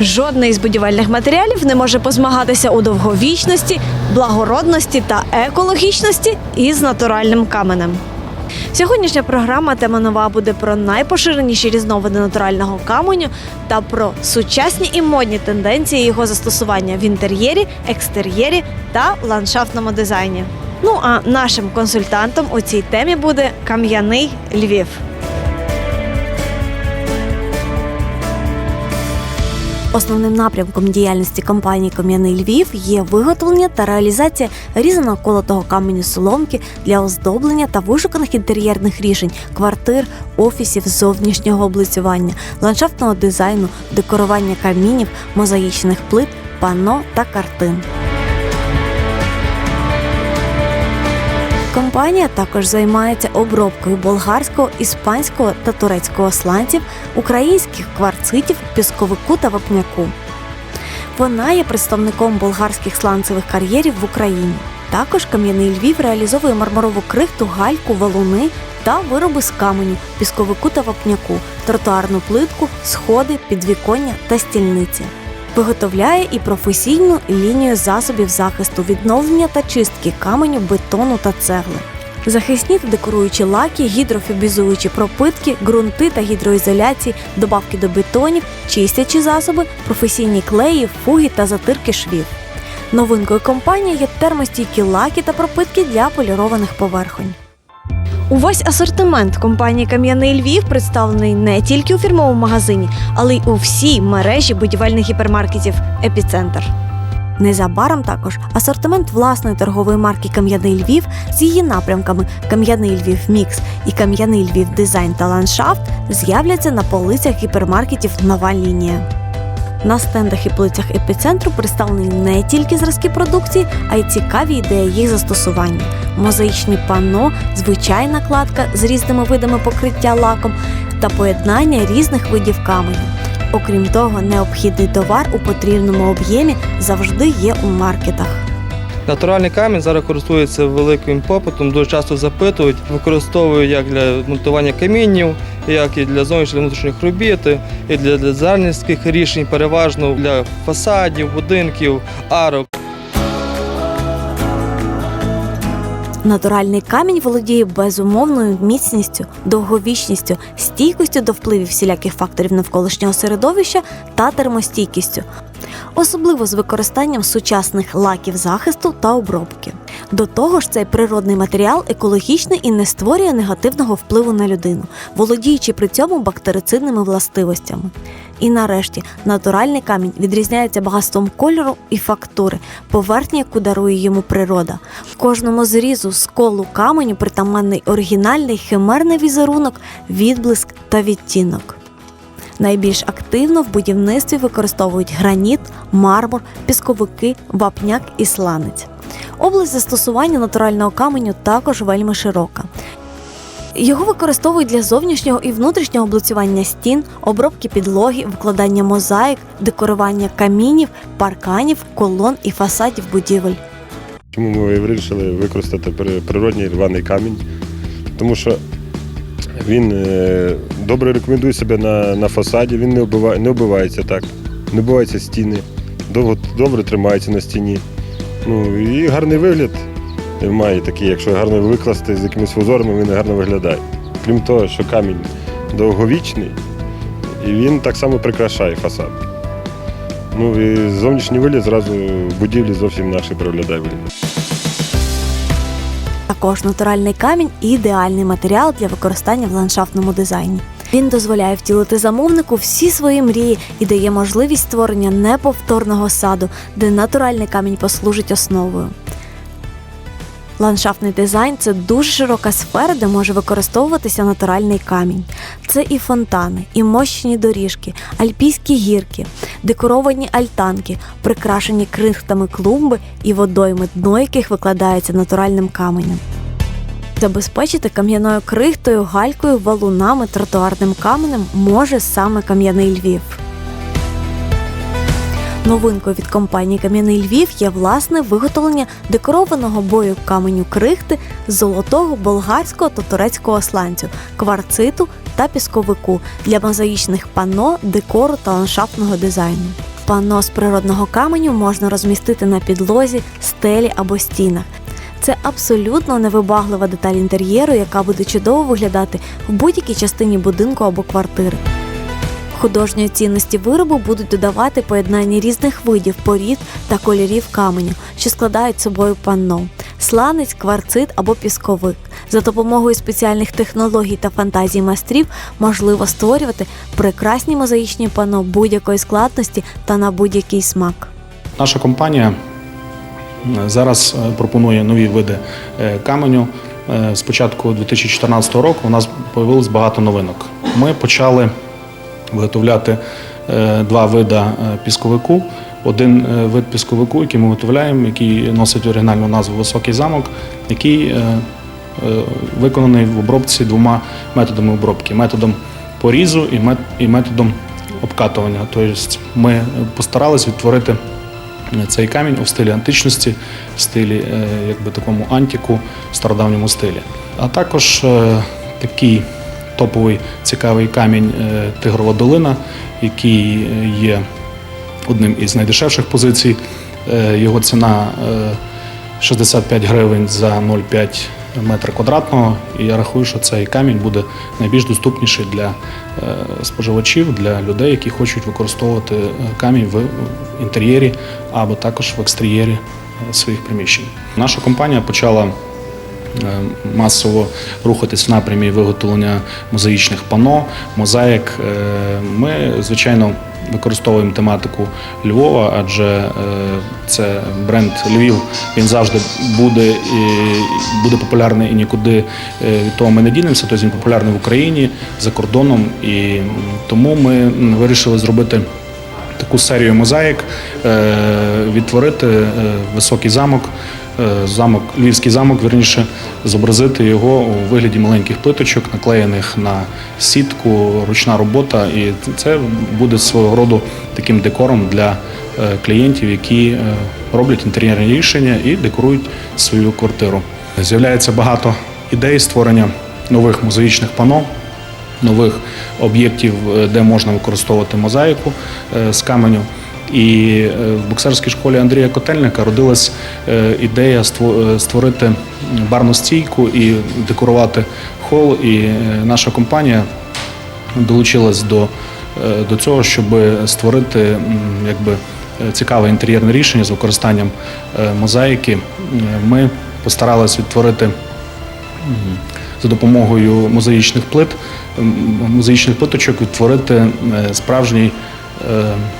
Жодний із будівельних матеріалів не може позмагатися у довговічності, благородності та екологічності із натуральним каменем. Сьогоднішня програма тема нова буде про найпоширеніші різновиди натурального каменю та про сучасні і модні тенденції його застосування в інтер'єрі, екстер'єрі та ландшафтному дизайні. Ну а нашим консультантом у цій темі буде кам'яний Львів. Основним напрямком діяльності компанії Кам'яний Львів є виготовлення та реалізація різаного колотого каменю соломки для оздоблення та вишуканих інтер'єрних рішень квартир, офісів, зовнішнього облицювання, ландшафтного дизайну, декорування камінів, мозаїчних плит, панно та картин. Компанія також займається обробкою болгарського, іспанського та турецького сланців, українських кварцитів, пісковику та вапняку. Вона є представником болгарських сланцевих кар'єрів в Україні. Також кам'яний Львів реалізовує мармурову крихту, гальку, валуни та вироби з каменю, пісковику та вапняку, тротуарну плитку, сходи, підвіконня та стільниці. Виготовляє і професійну лінію засобів захисту, відновлення та чистки каменю, бетону та цегли. Захисні та декоруючі лаки, гідрофібізуючі пропитки, ґрунти та гідроізоляції, добавки до бетонів, чистячі засоби, професійні клеї, фуги та затирки швів. Новинкою компанії є термостійкі лаки та пропитки для полірованих поверхонь. Увесь асортимент компанії Кам'яний Львів представлений не тільки у фірмовому магазині, але й у всій мережі будівельних гіпермаркетів Епіцентр. Незабаром також асортимент власної торгової марки Кам'яний Львів з її напрямками Кам'яний Львів Мікс і Кам'яний Львів Дизайн та ландшафт з'являться на полицях гіпермаркетів Нова лінія. На стендах і полицях епіцентру представлені не тільки зразки продукції, а й цікаві ідеї їх застосування. Мозаїчні панно, звичайна кладка з різними видами покриття лаком та поєднання різних видів каменю. Окрім того, необхідний товар у потрібному об'ємі завжди є у маркетах. Натуральний камінь зараз користується великим попитом, дуже часто запитують, використовую як для монтування камінів, як і для зовнішніх внутрішніх робіт, і для дизайнерських рішень, переважно для фасадів, будинків, арок. Натуральний камінь володіє безумовною міцністю, довговічністю, стійкістю до впливів всіляких факторів навколишнього середовища та термостійкістю, особливо з використанням сучасних лаків захисту та обробки. До того ж, цей природний матеріал екологічний і не створює негативного впливу на людину, володіючи при цьому бактерицидними властивостями. І нарешті натуральний камінь відрізняється багатством кольору і фактури, поверхні, яку дарує йому природа. В кожному зрізу сколу каменю притаманний оригінальний химерний візерунок, відблиск та відтінок. Найбільш активно в будівництві використовують граніт, мармур, пісковики, вапняк і сланець. Область застосування натурального каменю також вельми широка. Його використовують для зовнішнього і внутрішнього облицювання стін, обробки підлоги, викладання мозаїк, декорування камінів, парканів, колон і фасадів будівель. Чому ми вирішили використати при- природній рваний камінь? Тому що він е, добре рекомендує себе на, на фасаді, він не, оббиває, не оббивається так, не оббиваються стіни, довго, добре тримається на стіні. Ну, і гарний вигляд має такий, якщо гарно викласти з якимись узорами, він гарно виглядає. Крім того, що камінь довговічний, і він так само прикрашає фасад. Ну і зовнішній вигляд зразу будівлі зовсім інакше проглядає вигляд. Також натуральний камінь ідеальний матеріал для використання в ландшафтному дизайні. Він дозволяє втілити замовнику всі свої мрії і дає можливість створення неповторного саду, де натуральний камінь послужить основою. Ландшафтний дизайн це дуже широка сфера, де може використовуватися натуральний камінь. Це і фонтани, і мощні доріжки, альпійські гірки, декоровані альтанки, прикрашені крихтами клумби і водойми, дно яких викладається натуральним каменем. Забезпечити кам'яною крихтою, галькою, валунами, тротуарним каменем може саме кам'яний Львів. Новинкою від компанії Кам'яний Львів є власне виготовлення декорованого бою каменю крихти золотого, болгарського та турецького сланцю, кварциту та пісковику для мозаїчних панно, декору та ландшафтного дизайну. Панно з природного каменю можна розмістити на підлозі, стелі або стінах. Це абсолютно невибаглива деталь інтер'єру, яка буде чудово виглядати в будь-якій частині будинку або квартири. Художньої цінності виробу будуть додавати поєднання різних видів, порід та кольорів каменю, що складають собою панно, сланець, кварцит або пісковик. За допомогою спеціальних технологій та фантазій майстрів можливо створювати прекрасні мозаїчні панно будь-якої складності та на будь-який смак. Наша компанія зараз е, пропонує нові види е, каменю. Е, З початку 2014 року у нас з'явилось багато новинок. Ми почали виготовляти е, два види е, пісковику. Один е, вид пісковику, який ми виготовляємо, який носить оригінальну назву Високий замок, який е, е, виконаний в обробці двома методами обробки: методом порізу і методом обкатування. Тобто ми постарались відтворити цей камінь у стилі античності, в стилі е, якби такому антіку, стародавньому стилі. А також е, такий топовий цікавий камінь е, Тигрова долина, який е, є одним із найдешевших позицій. Е, Його ціна е, 65 гривень за 0,5 метра квадратного. І я рахую, що цей камінь буде найбільш доступніший для е, споживачів, для людей, які хочуть використовувати е, камінь в інтер'єрі або також в екстер'єрі е, своїх приміщень. Наша компанія почала масово рухатись в напрямі виготовлення мозаїчних пано, мозаїк. Ми, звичайно, використовуємо тематику Львова, адже е, це бренд Львів. Він завжди буде і буде популярний і нікуди е, від того ми не дінемося. Тобто він популярний в Україні за кордоном. І тому ми вирішили зробити таку серію мозаїк, е, відтворити високий замок, замок, львівський замок, верніше, зобразити його у вигляді маленьких плиточок, наклеєних на сітку, ручна робота. І це буде свого роду таким декором для е, клієнтів, які е, роблять інтер'єрні рішення і декорують свою квартиру. З'являється багато ідей створення нових мозаїчних пано нових об'єктів, е, де можна використовувати мозаїку е, з каменю. І е, в боксерській школі Андрія Котельника родилась е, ідея е, створити барну стійку і декорувати хол. І наша компанія долучилась до, до цього, щоб створити якби, цікаве інтер'єрне рішення з використанням мозаїки. Ми постарались відтворити за допомогою мозаїчних плит, мозаїчних плиточок відтворити справжній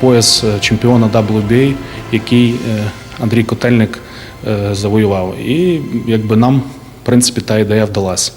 пояс е, чемпіона WBA, який е, Андрій Котельник е, завоював. І якби нам, в принципі, та ідея вдалася.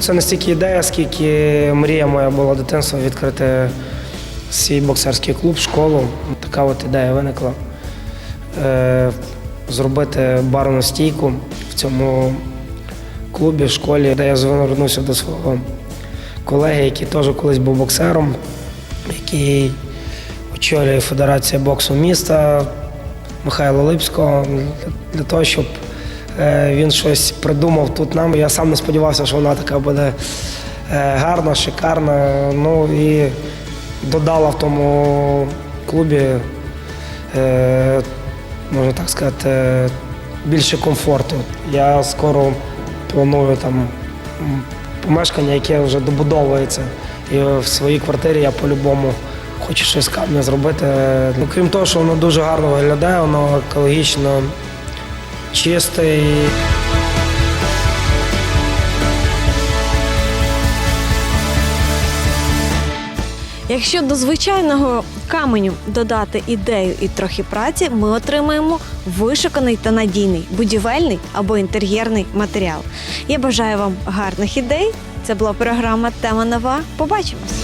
Це не стільки ідея, скільки мрія моя була дитинства відкрити свій боксерський клуб, школу. Така от ідея виникла. Зробити барну стійку в цьому клубі, школі, де я звернувся до свого колеги, який теж колись був боксером, який очолює Федерація боксу міста Михайла Липського для- для того, щоб е, він щось придумав тут нам. Я сам не сподівався, що вона така буде е, гарна, шикарна. Ну і додала в тому клубі, е, можна так сказати, більше комфорту. Я скоро планую там помешкання, яке вже добудовується. І в своїй квартирі я по-любому хочу щось з камня зробити. Ну, крім того, що воно дуже гарно виглядає, воно екологічно чистий. Якщо до звичайного каменю додати ідею і трохи праці, ми отримаємо вишуканий та надійний будівельний або інтер'єрний матеріал. Я бажаю вам гарних ідей. Це була програма Тема нова. Побачимось!